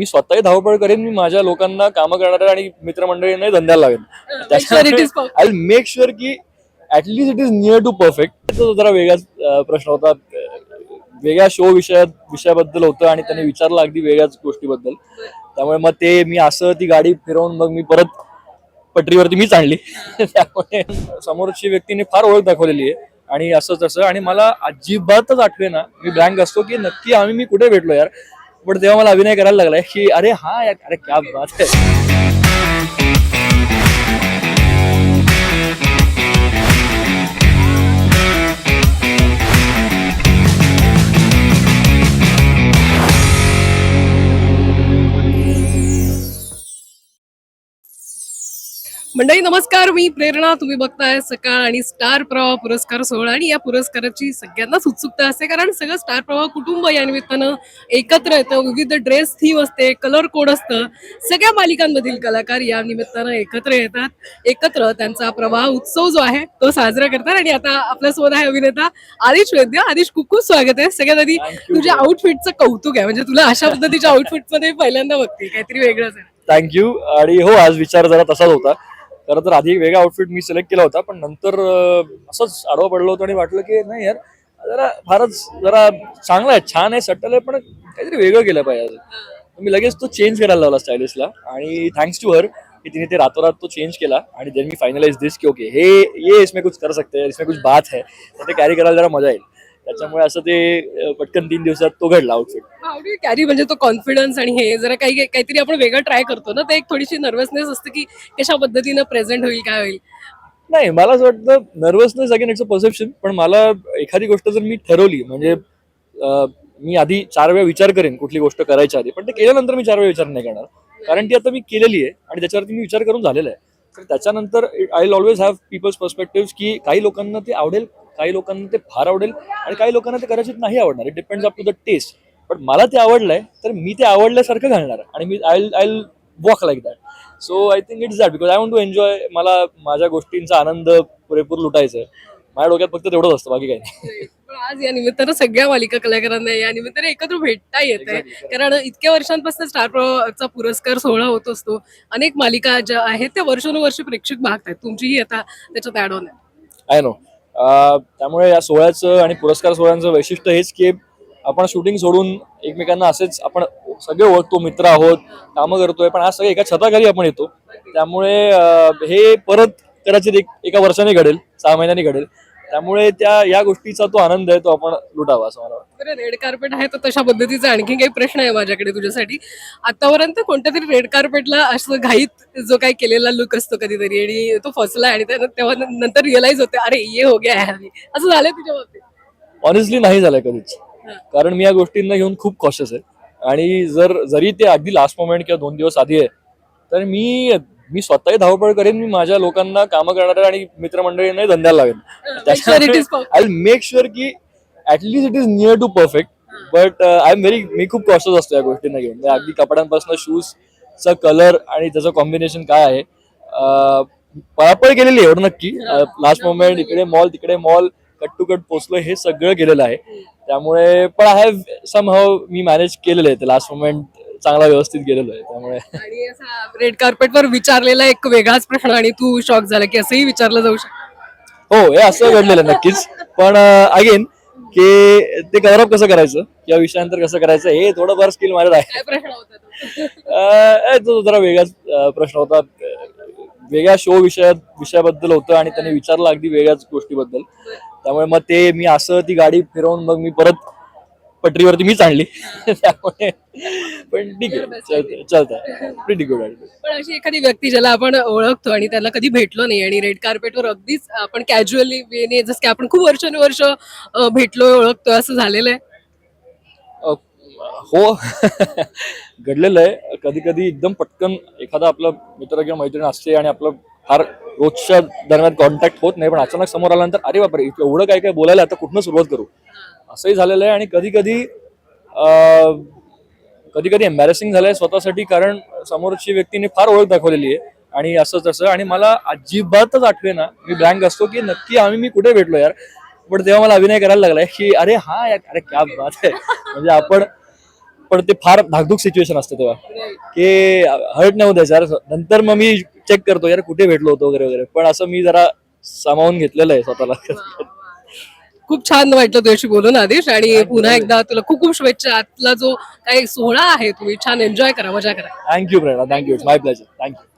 मी स्वतःही धावपळ करेन मी माझ्या लोकांना कामं करणाऱ्या आणि मित्रमंडळींनाही धंद्याला is perfect. I make sure की at least it is near to perfect तो जरा वेगळाच प्रश्न होता. वेगळ्या शो विषयात विषयाबद्दल होतं आणि त्यांनी विचारलं अगदी वेगळ्याच गोष्टीबद्दल. त्यामुळे मग ते मी असं ती गाडी फिरवून मग मी परत पटरीवरती मीच आणली. त्यामुळे समोरची व्यक्तीने फार ओळख दाखवलेली आहे. आणि असं तसं आणि मला अजिबातच आठवे ना मी ब्लँक असतो की नक्की आम्ही मी कुठे भेटलो यार? पण तेव्हा मला अभिनय करायला लागलाय की अरे हा यार अरे क्या बात आहे मंडळी नमस्कार. मी प्रेरणा. तुम्ही बघताय सकाळ आणि स्टार प्रवाह पुरस्कार सोहळा आणि या पुरस्काराची सगळ्यांनाच उत्सुकता असते कारण सगळं स्टार प्रवाह कुटुंब या निमित्तानं एकत्र येतं. विविध ड्रेस थीम असते कलर कोड असतं. सगळ्या मालिकांमधील कलाकार या निमित्तानं एकत्र येतात. एकत्र त्यांचा प्रवाह उत्सव जो आहे तो साजरा करतात. आणि आता आपल्यासोबत आहे अभिनेता आदिश वैद्य. आदिश खूप खूप स्वागत आहे. सगळ्यात आधी. तुझ्या आउटफिटचं कौतुक आहे. म्हणजे तुला अशा पद्धतीच्या आउटफिटमध्ये पहिल्यांदा बघते. काहीतरी वेगळंच आहे. थँक्यू आणि हो आज विचार जरा तसाच होता. खरं तर आधी एक वेगळा आउटफिट मी सिलेक्ट केला होता पण नंतर असंच आडवा पडलो होतो आणि वाटलं की नाही यार जरा फारच जरा चांगला आहे छान आहे सटल आहे पण काहीतरी वेगळं केलं पाहिजे मी लगेच तो चेंज करायला लावला स्टायलिशला आणि थँक्स टू हर की तिने ते रातोरात तो चेंज केला आणि देन मी फायनलाइज दिस की ओके हे ये इसमें कुछ कर सकते हैं इसमें कुछ बात है तर ते कॅरी करायला जरा मजा येईल. त्याच्यामुळे असं ते पटकन तीन दिवसात तो घडला आउटफिट कॅरी म्हणजे तो कॉन्फिडन्स आणि हे जरा काही काहीतरी आपण वेगळं ट्राय करतो ना ते एक थोडीशी नर्वसनेस असते की कशा पद्धतीनं प्रेझेंट होईल काय होईल? नाही मला असं वाटतं nervousness again it's a perception पण मला एखादी गोष्ट जर मी ठरवली म्हणजे मी आधी चार वेळा विचार करेन कुठली गोष्ट करायच्या आधी पण ते केल्यानंतर मी चार वेळा विचार नाही करणार. कारण ती आता मी केलेली आहे आणि त्याच्यावरती मी विचार करून झालेला आहे. तर त्याच्यानंतर I will always have people's perspective की काही लोकांना ते आवडेल काही लोकांना ते फार आवडेल आणि काही लोकांना ते कदाचित नाही आवडणार. It depends up to the taste पण मला ते आवडलंय तर मी ते आवडल्यासारखं घालणार आणि मी I I walk like that so I think it's that because I want to enjoy मला माझ्या गोष्टींचा आनंद पुरेपूर लुटायचा आहे. माझ्या डोक्यात फक्त तेवढंच असतं बाकी काही नाही. आज या निमित्तानं सगळ्या मालिका कलाकारांना या निमित्ताने एकत्र भेटता येत आहे कारण इतक्या वर्षांपासून स्टार प्रवाहचा पुरस्कार सोहळा होत असतो. अनेक मालिका ज्या आहेत त्या वर्षानुवर्ष प्रेक्षक भागतात तुमचीही आता त्याच्यात ऍड ऑन आहे. आय नो त्यामुळे या सोहळ्याचं आणि पुरस्कार सोहळ्यांचं वैशिष्ट्य हेच की आपण शूटिंग सोडून एकमेकांना असेच आपण सगळे ओळखतो मित्र आहोत कामं करतोय पण आज सगळे एका छताखाली आपण येतो. त्यामुळे हे परत कदाचित एक एका वर्षाने घडेल सहा महिन्यांनी घडेल. त्यामुळे त्या या गोष्टीचा तो आनंद आहे तो आपण लुटावा असं मला वाटतं. रेड कार्पेट आहे तर तशा पद्धतीचा आणखी काही प्रश्न आहे माझ्याकडे तुझ्यासाठी. आतापर्यंत कोणत्या तरी रेड कार्पेटला असं घाईत जो काही केलेला लुक असतो कधीतरी आणि तो फसला आणि तेव्हा नंतर रिअलाइज होते अरे ये हो गया है असं झालंय तुझ्या बाबतीत? ऑनेस्टली नाही झालंय कधीच. कारण मी या गोष्टींना घेऊन खूप कॉशियस आहे. आणि जर जरी ते अगदी लास्ट मोमेंट किंवा दोन दिवस आधी आहे तर मी मी स्वतःही धावपळ करेन मी माझ्या लोकांना कामं करणाऱ्या आणि मित्रमंडळींनाही धंद्याला perfect. आय मेक शुअर की at least it is near to perfect but I am very मी खूप कॉशियस असतो या गोष्टींना घेऊन. म्हणजे अगदी कपड्यांपासून शूजचा कलर आणि त्याचं कॉम्बिनेशन काय आहे अं, पळापळ केलेली आहे एवढं नक्की. लास्ट मोमेंट इकडे मॉल तिकडे मॉल कट टू कट पोचलो हे सगळं केलेलं आहे. त्यामुळे पण आय हॅव सम हाव मी मॅनेज केलेलं आहे ते लास्ट मोमेंट चांगला व्यवस्थित गेलेलो आहे त्यामुळे. आणि असा रेड कार्पेटवर विचारलेला एक वेगळाच प्रश्न आणि तू शॉक झाला की असंही विचारलं जाऊ शकतं. हो हे असं घडलेलं नक्कीच. पण अगेन की ते कव्हरअप कसं करायचं? किंवा विषयांतर कसं करायचं? हे थोडंफार स्किल माझ्यात आहे. काय प्रश्न होता तो? अं, तो जरा वेगळाच अं, प्रश्न होता. अं, वेगळ्या शो विषयात विषयाबद्दल होतं आणि त्यांनी विचारलं अगदी वेगळ्याच गोष्टीबद्दल. त्यामुळे मग ते मी असं ती गाडी फिरवून मग मी परत पटरीवरती मीच आणली. त्यामुळे पण ठीक आहे. चालतंय प्रिटी गुड पण अशी एखादी व्यक्ती ज्याला आपण ओळखतो आणि त्याला कधी भेटलो नाही आणि रेड कार्पेटवर अगदीच आपण कॅज्युअली वेने जसं की आपण खूप वर्षानुवर्ष अं, भेटलोय ओळखतोय असं झालेलं आहे हो. घडलेलं आहे. कधी कधी एकदम पटकन एखादा आपला मित्र किंवा मैत्रीण असते आणि आपलं फार रोजच्या दरम्यान कॉन्टॅक्ट होत नाही पण अचानक समोर आल्यानंतर अरे बापरे एवढं काय काय बोलायला आता कुठनं सुरुवात करू? असंही झालेलं आहे आणि कधी कधी कधी कधी एम्बॅरेसिंग झालंय स्वतःसाठी कारण समोरची व्यक्तीने फार ओळख दाखवलेली आहे. आणि असं तसं आणि मला अजिबातच आठवे ना मी ब्लँक असतो की नक्की आम्ही मी कुठे भेटलो यार? पण तेव्हा मला अभिनय करायला लागलाय की अरे हा यार अरे क्या बात आहे म्हणजे आपण पण ते फार धाकधूक सिच्युएशन असते तेव्हा. की हर्ट नाही होत यार. नंतर मग मी चेक करतो यार कुठे भेटलो होतो? वगैरे वगैरे. पण असं मी जरा सामावून घेतलेलं आहे स्वतःला. खूप छान वाटलं तुझ्याशी बोलून आदेश. आणि पुन्हा एकदा तुला खूप खूप शुभेच्छा. आजला जो काही सोहळा आहे तुम्ही छान एन्जॉय करा मजा करा. Thank you Prerna thank you it's my pleasure thank you